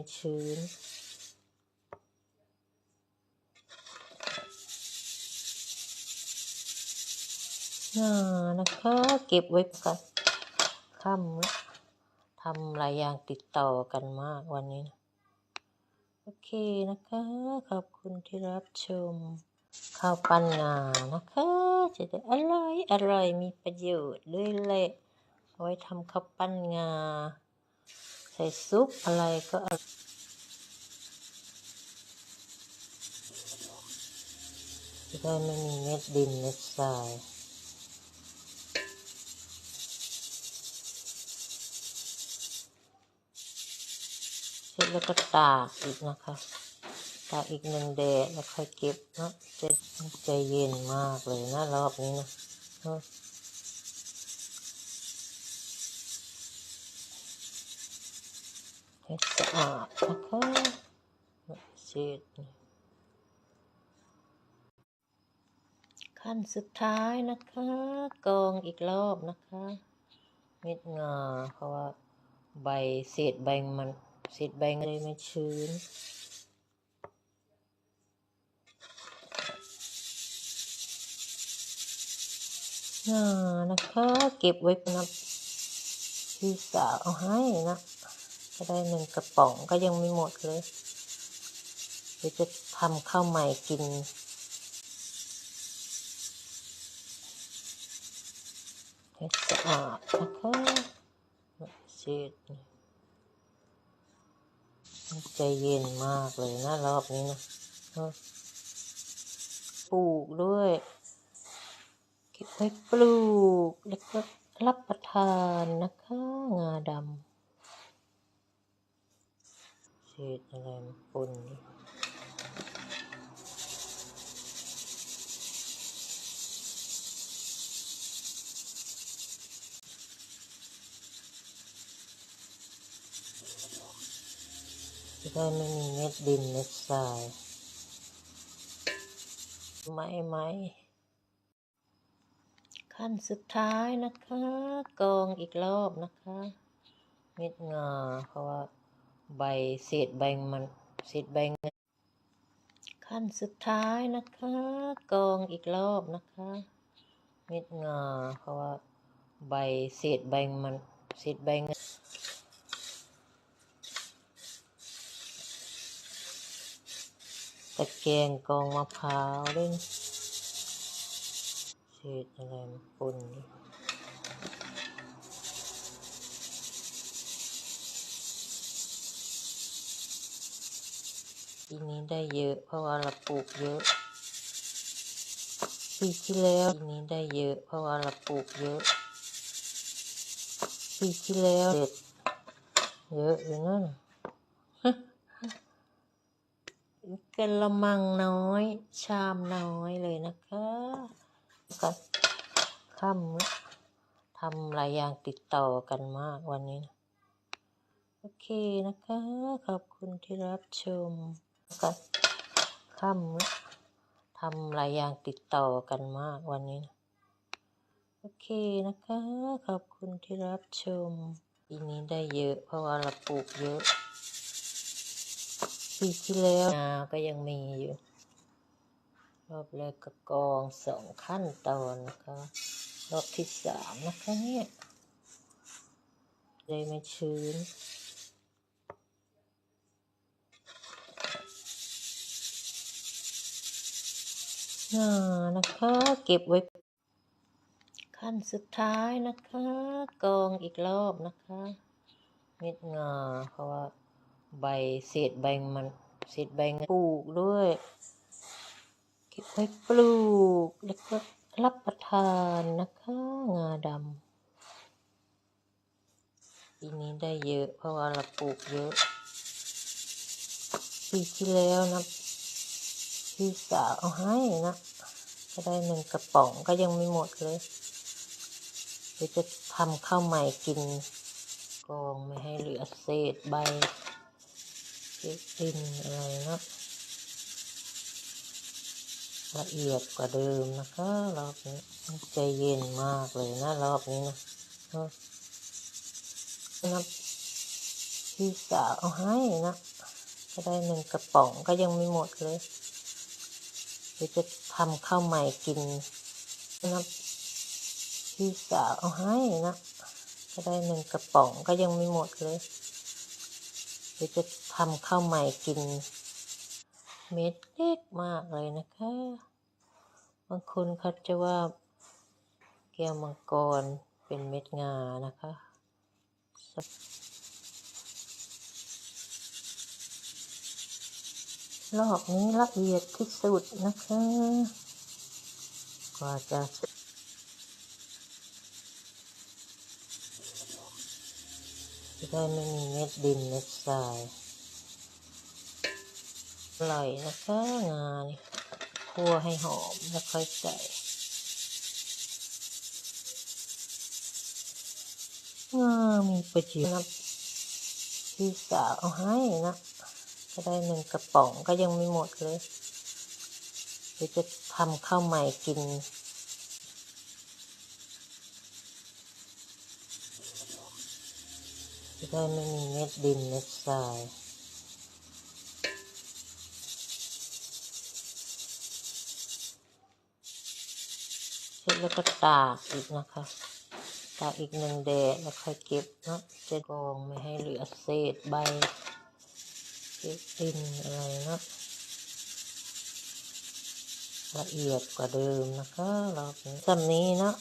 ไม่ชื้น น่านะคะ เก็บไว้ก่อนค่ำทำหลายอย่างติดต่อกันมากวันนี้นะโอเคนะคะ ขอบคุณที่รับชม ข้าวปั้นงานะคะ จะได้อร่อยอร่อยมีประโยชน์ด้วยแหละเอาไว้ทำข้าวปั้นงา ใส่ซุปอะไรก็อร่อย จะได้ไม่มีเม็ดดินเม็ดทรายเสร็จแล้วก็ตากอีกนะคะตากอีกหนึ่งแดดแล้วค่อยเก็บเนาะจะใจเย็นมากเลยนะรอบนี้นะเนอะให้สะอาดนะคะเสร็จ ขั้นสุดท้ายนะคะ กองอีกรอบนะคะ เม็ดงาเพราะว่าใบเศษใบมันเศษใบเลยไม่ชื้นน่านะคะ เก็บไว้นะพี่สาวเอาให้นะก็ได้หนึ่งกระป๋องก็ยังไม่หมดเลยเดี๋ยวจะทำข้าวใหม่กิน ให้สะอาดนะคะเช็ดใจเย็นมากเลยนะรอบนี้นะปลูกด้วยเก็บไว้ปลูกแล้วก็รับประทานนะคะ งาดำเศษอะไรมาปนนี่จะ ได้ไม่มีเม็ดดินเม็ดทรายไม่ไม่ขั้นสุดท้ายนะคะ กองอีกรอบนะคะ เม็ดงาเพราะว่าใบเศษใบมันเศษใบเงินขั้นสุดท้ายนะคะ กองอีกรอบนะคะ เม็ดงาเพราะว่าใบเศษใบมันเศษใบเงิน ตะแกรงกองมะพร้าวด้วยนเศษอะไรมาปนปีนี้ได้เยอะ เพราะว่าเราปลูกเยอะ ปีที่แล้วปีนี้ได้เยอะ เพราะว่าเราปลูกเยอะ ปีที่แล้วเด็ดเยอะอยู่นั่น กระมังน้อย ชามน้อยเลยนะคะก็ค่ำละทำหลายอย่างติดต่อกันมากวันนี้นะโอเคนะคะ ขอบคุณที่รับชมก็ค่ำละทำหลายอย่างติดต่อกันมากวันนี้นะโอเคนะคะ ขอบคุณที่รับชมปีนี้ได้เยอะเพราะว่าเราปลูกเยอะ ปีที่แล้วนาก็ยังมีอยู่ รอบแรกก็กองสองขั้นตอนนะคะรอบที่สามนะคะเนี่ยเลยไม่ชื้นน่านะคะ เก็บไว้ ขั้นสุดท้ายนะคะ กองอีกรอบนะคะ เม็ดงาเพราะว่า ใบเศษใบมันเศษใบงินปลูกด้วย เก็บไว้ปลูกแล้วก็รับประทานนะคะ งาดำปีนี้ได้เยอะ เพราะว่าเราปลูกเยอะ ปีที่แล้วนะพี่สาวเอาให้นะก็ได้หนึ่งกระป๋องก็ยังไม่หมดเลยเดี๋ยวจะทำข้าวใหม่กินกองไม่ให้เหลือเศษใบ เศษดินอะไรเนาะละเอียดกว่าเดิมนะคะรอบนี้ใจเย็นมากเลยนะรอบนี้นะนะพี่พี่สาวเอาให้นะก็ได้หนึ่งกระป๋องก็ยังไม่หมดเลยเดี๋ยวจะทำข้าวใหม่กินนะพี่สาวเอาให้นะก็ได้หนึ่งกระป๋องก็ยังไม่หมดเลย ดี๋ยวจะทำข้าวใหม่กิน เม็ดเล็กมากเลยนะคะ บางคนเขาจะว่าแก้วมังกรเป็นเม็ดงานะคะรอบนี้ละเอียดที่สุดนะคะ กว่าจะ จะได้ไม่มีเม็ดดินเม็ดทรายอร่อยนะคะงานคั่วให้หอมแล้วค่อยใส่อ่ามีประโยชน์นะพี่สาวเอาให้นะก็ได้หนึ่งกระป๋องก็ยังไม่หมดเลยเดี๋ยวจะทำข้าวใหม่กิน จะได้ไม่มีเม็ดดินเม็ดทรายเสร็จแล้วก็ตากอีกนะคะ ตากอีกหนึ่งแดดแล้วค่อยเก็บเนาะจะกองไม่ให้เหลือเศษใบเศษดินอะไรเนาะละเอียดกว่าเดิมนะคะรอบนี้สำนี้เนาะ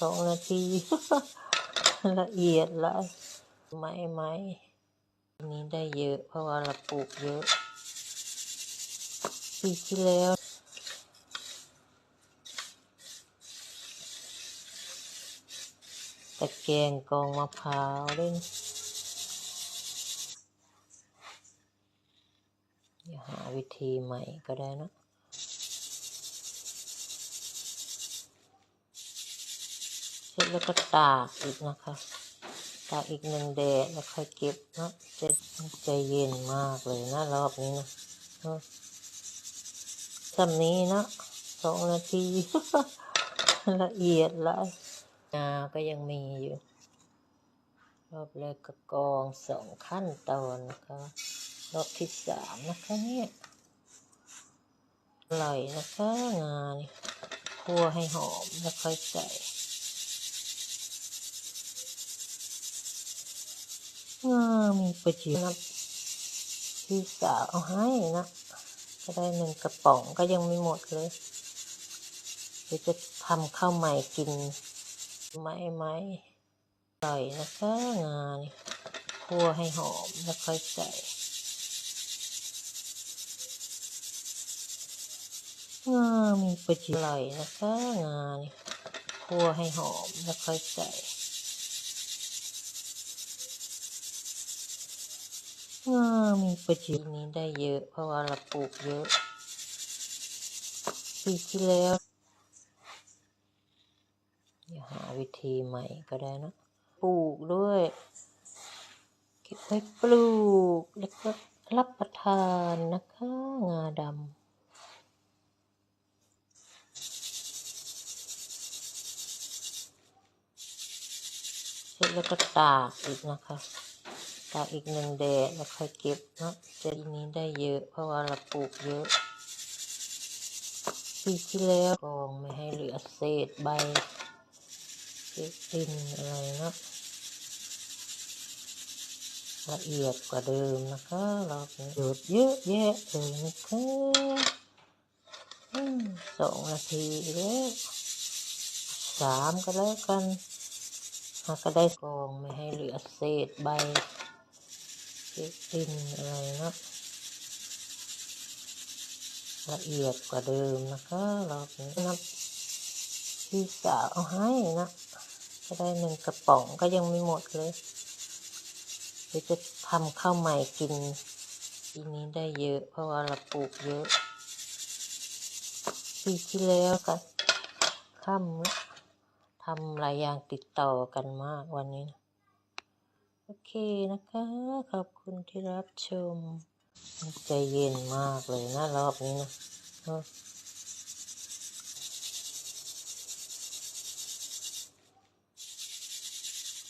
สองนาที ละเอียดละ ไม้ไม้อันนี้ได้เยอะ เพราะว่าเราปลูกเยอะ ปีที่แล้วตะแกรงกองมะพร้าวเล่นอย่าหาวิธีใหม่ก็ได้นะเสร็จแล้วก็ตากอีกนะคะ ตากอีกหนึ่งแดดแล้วค่อยเก็บนะจะใจเย็นมากเลยนะรอบนี้นะเนาะสำนี้นะสองนาที ละเอียดละงาก็ยังมีอยู่ รอบแรกก็กองสองขั้นตอนนะคะรอบที่สามนะคะเนี่ยอร่อยนะคะงานคั่วให้หอมแล้วค่อยใส่อ่า มีประโยชน์นะพี่สาวเอาให้นะก็ได้หนึ่งกระป๋องก็ยังไม่หมดเลยเดี๋ยวจะทำข้าวใหม่กินไหมไหมอร่อยนะคะงานคั่วให้หอมแล้วค่อยใส่อ่ามีประโยชน์อร่อยนะคะงานคั่วให้หอมแล้วค่อยใส่อ่า มีประโยชน์นี้ได้เยอะ เพราะว่าเราปลูกเยอะ ปีที่แล้วอย่าหาวิธีใหม่ก็ได้นะ ปลูกด้วย เก็บไว้ปลูก แล้วก็รับประทานนะคะ งาดำเสร็จแล้วก็ตากอีกนะคะ ตากอีกหนึ่งแดดแล้วค่อยเก็บเนาะจะนี้ได้เยอะ เพราะว่าเราปลูกเยอะปีที่แล้วกองไม่ให้เหลือเศษใบเศษดินอะไรเนาะละเอียดกว่าเดิมนะคะเรอบนี้หยุดเยอะแยะเลยนะคะสองนาทีแล้วสามก็แล้วกันหากก็ได้กองไม่ให้เหลือเศษใบ ดินอะไรเนาะละเอียดกว่าเดิมนะคะรอบนี้นะพี่สาวเอาให้นะก็ได้หนึ่งกระป๋องก็ยังไม่หมดเลยเดี๋ยวจะทำข้าวใหม่กินปีนี้ได้เยอะ เพราะว่าเราปลูกเยอะปีที่แล้วก็ค่ำทำหลายอย่างติดต่อกันมากวันนี้นะ โอเคนะคะ ขอบคุณที่รับชม ใจเย็นมากเลยนะรอบนี้นะ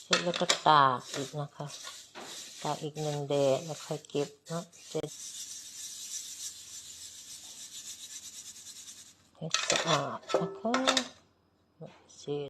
เสร็จแล้วก็ตากอีกนะคะ ตากอีกหนึ่งแดดแล้วค่อยเก็บเนาะจให้สะอาดนะคะ